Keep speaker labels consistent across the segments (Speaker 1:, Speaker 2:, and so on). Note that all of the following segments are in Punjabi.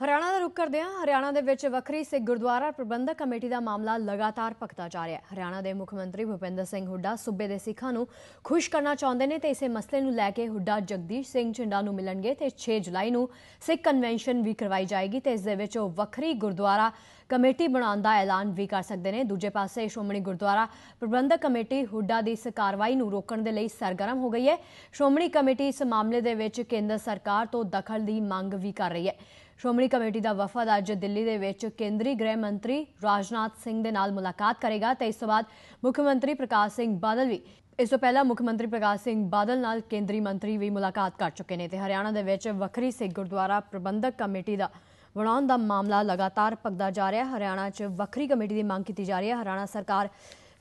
Speaker 1: ਹਰਿਆਣਾ ਦਾ ਰੁਖ ਕਰਦੇ ਹਾਂ ਹਰਿਆਣਾ ਦੇ ਵਿੱਚ ਵੱਖਰੀ ਸਿੱਖ ਗੁਰਦੁਆਰਾ ਪ੍ਰਬੰਧਕ ਕਮੇਟੀ ਦਾ ਮਾਮਲਾ ਲਗਾਤਾਰ ਭਖਦਾ ਜਾ ਰਿਹਾ ਹੈ। ਹਰਿਆਣਾ ਦੇ ਮੁੱਖ ਮੰਤਰੀ ਭੁਪਿੰਦਰ ਸਿੰਘ ਹੁੱਡਾ ਸੂਬੇ ਦੇ ਸਿੱਖਾਂ ਨੂੰ ਖੁਸ਼ ਕਰਨਾ ਚਾਹੁੰਦੇ ਨੇ ਤੇ ਇਸੇ ਮਸਲੇ ਨੂੰ ਲੈ ਕੇ ਹੁੱਡਾ ਜਗਦੀਸ਼ ਸਿੰਘ ਝਿੰਡਾ ਨੂੰ ਮਿਲਣਗੇ ਤੇ 6 ਜੁਲਾਈ ਨੂੰ ਸਿੱਖ ਕਨਵੈਨਸ਼ਨ ਵੀ ਕਰਵਾਈ ਜਾਏਗੀ ਤੇ ਇਸ ਦੇ ਵਿੱਚ ਉਹ ਵੱਖਰੀ ਗੁਰਦੁਆਰਾ ਕਮੇਟੀ ਬਣਾਉਣ ਦਾ ਐਲਾਨ ਵੀ ਕਰ ਸਕਦੇ ਨੇ। ਦੂਜੇ ਪਾਸੇ ਸ਼੍ਰੋਮਣੀ ਗੁਰਦੁਆਰਾ ਪ੍ਰਬੰਧਕ ਕਮੇਟੀ ਹੁੱਡਾ ਦੀ ਇਸ ਕਾਰਵਾਈ ਨੂੰ ਰੋਕਣ ਦੇ ਲਈ ਸਰਗਰਮ ਹੋ ਗਈ ਹੈ। ਸ਼੍ਰੋਮਣੀ ਕਮੇਟੀ ਇਸ ਮਾਮਲੇ ਦੇ ਵਿੱਚ ਕੇਂਦਰ ਸਰਕਾਰ ਤੋਂ ਦਖਲ ਦੀ ਮੰਗ ਵੀ ਕਰ ਰਹੀ ਹੈ। ਸ਼੍ਰੋਮਣੀ ਕਮੇਟੀ ਦਾ ਵਫਦ ਅੱਜ ਦਿੱਲੀ ਦੇ ਵਿੱਚ ਕੇਂਦਰੀ ਗ੍ਰਹਿ ਮੰਤਰੀ ਰਾਜਨਾਥ ਸਿੰਘ ਦੇ ਨਾਲ ਮੁਲਾਕਾਤ ਕਰੇਗਾ ਤੇ ਇਸ ਤੋਂ ਬਾਅਦ ਮੁੱਖ ਮੰਤਰੀ ਪ੍ਰਕਾਸ਼ ਸਿੰਘ ਬਾਦਲ ਵੀ ਇਸ ਤੋਂ ਪਹਿਲਾਂ ਮੁੱਖ ਮੰਤਰੀ ਪ੍ਰਕਾਸ਼ ਸਿੰਘ ਬਾਦਲ ਨਾਲ ਕੇਂਦਰੀ ਮੰਤਰੀ ਵੀ ਮੁਲਾਕਾਤ ਕਰ ਚੁੱਕੇ ਨੇ ਤੇ ਹਰਿਆਣਾ ਦੇ ਵਿੱਚ ਵੱਖਰੀ ਸਿੱਖ ਗੁਰਦੁਆਰਾ ਪ੍ਰਬੰਧਕ ਕਮੇਟੀ ਦਾ ਬਣਾਉਣ ਦਾ ਮਾਮਲਾ ਲਗਾਤਾਰ ਭਗਦਾ ਜਾ ਰਿਹਾ। ਹਰਿਆਣਾ 'ਚ ਵੱਖਰੀ ਕਮੇਟੀ ਦੀ ਮੰਗ ਕੀਤੀ ਜਾ ਰਹੀ ਹੈ। ਹਰਿਆਣਾ ਸਰਕਾਰ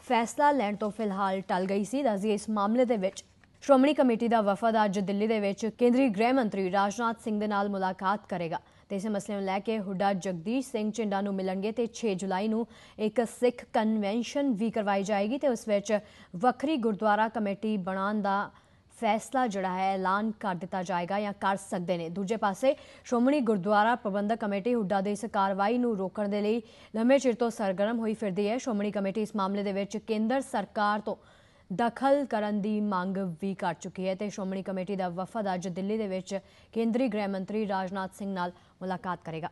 Speaker 1: ਫੈਸਲਾ ਲੈਣ ਤੋਂ ਫਿਲਹਾਲ ਟਲ ਗਈ ਸੀ। ਦੱਸਦੀ ਇਸ ਮਾਮਲੇ ਦੇ ਵਿੱਚ ਸ਼੍ਰੋਮਣੀ ਕਮੇਟੀ ਦਾ ਵਫਦ ਅੱਜ ਦਿੱਲੀ ਦੇ ਵਿੱਚ ਕੇਂਦਰੀ ਗ੍ਰਹਿ ਮੰਤਰੀ ਰਾਜਨਾਥ ਸਿੰਘ ਦੇ ਨਾਲ ਮੁਲਾਕਾਤ ਕਰੇਗਾ। ਤੇ ਇਸੇ ਮਸਲੇ ਨੂੰ ਲੈ ਕੇ ਹੁੱਡਾ ਜਗਦੀਸ਼ ਸਿੰਘ ਝਿੰਡਾ ਨੂੰ ਮਿਲਣਗੇ ਤੇ 6 ਜੁਲਾਈ ਨੂੰ ਇੱਕ ਸਿੱਖ ਕਨਵੈਨਸ਼ਨ ਵੀ ਕਰਵਾਈ ਜਾਏਗੀ ਤੇ ਉਸ ਵਿੱਚ ਵੱਖਰੀ ਗੁਰਦੁਆਰਾ ਕਮੇਟੀ ਬਣਾਉਣ ਦਾ ਫੈਸਲਾ ਜਿਹੜਾ ਹੈ ਐਲਾਨ ਕਰ ਦਿੱਤਾ ਜਾਏਗਾ ਜਾਂ ਕਰ ਸਕਦੇ ਨੇ। ਦੂਜੇ ਪਾਸੇ ਸ਼੍ਰੋਮਣੀ ਗੁਰਦੁਆਰਾ ਪ੍ਰਬੰਧਕ ਕਮੇਟੀ ਹੁੱਡਾ ਦੇ ਇਸ ਕਾਰਵਾਈ ਨੂੰ ਰੋਕਣ ਦੇ ਲਈ ਲੰਮੇ ਚਿਰ ਤੋਂ ਸਰਗਰਮ ਹੋਈ ਫਿਰਦੀ ਹੈ। ਸ਼੍ਰੋਮਣੀ ਕਮੇਟੀ ਇਸ ਮਾਮਲੇ ਦੇ ਵਿੱਚ ਕੇਂਦਰ ਸਰਕਾਰ ਤੋਂ ਦਖਲ ਕਰਨ ਦੀ ਮੰਗ ਵੀ ਕਰ ਚੁੱਕੀ ਹੈ ਤੇ ਸ਼੍ਰੋਮਣੀ ਕਮੇਟੀ ਦਾ ਵਫਦ ਅੱਜ ਦਿੱਲੀ ਦੇ ਵਿੱਚ ਕੇਂਦਰੀ ਗ੍ਰਹਿ ਮੰਤਰੀ ਰਾਜਨਾਥ ਸਿੰਘ ਨਾਲ ਮੁਲਾਕਾਤ ਕਰੇਗਾ।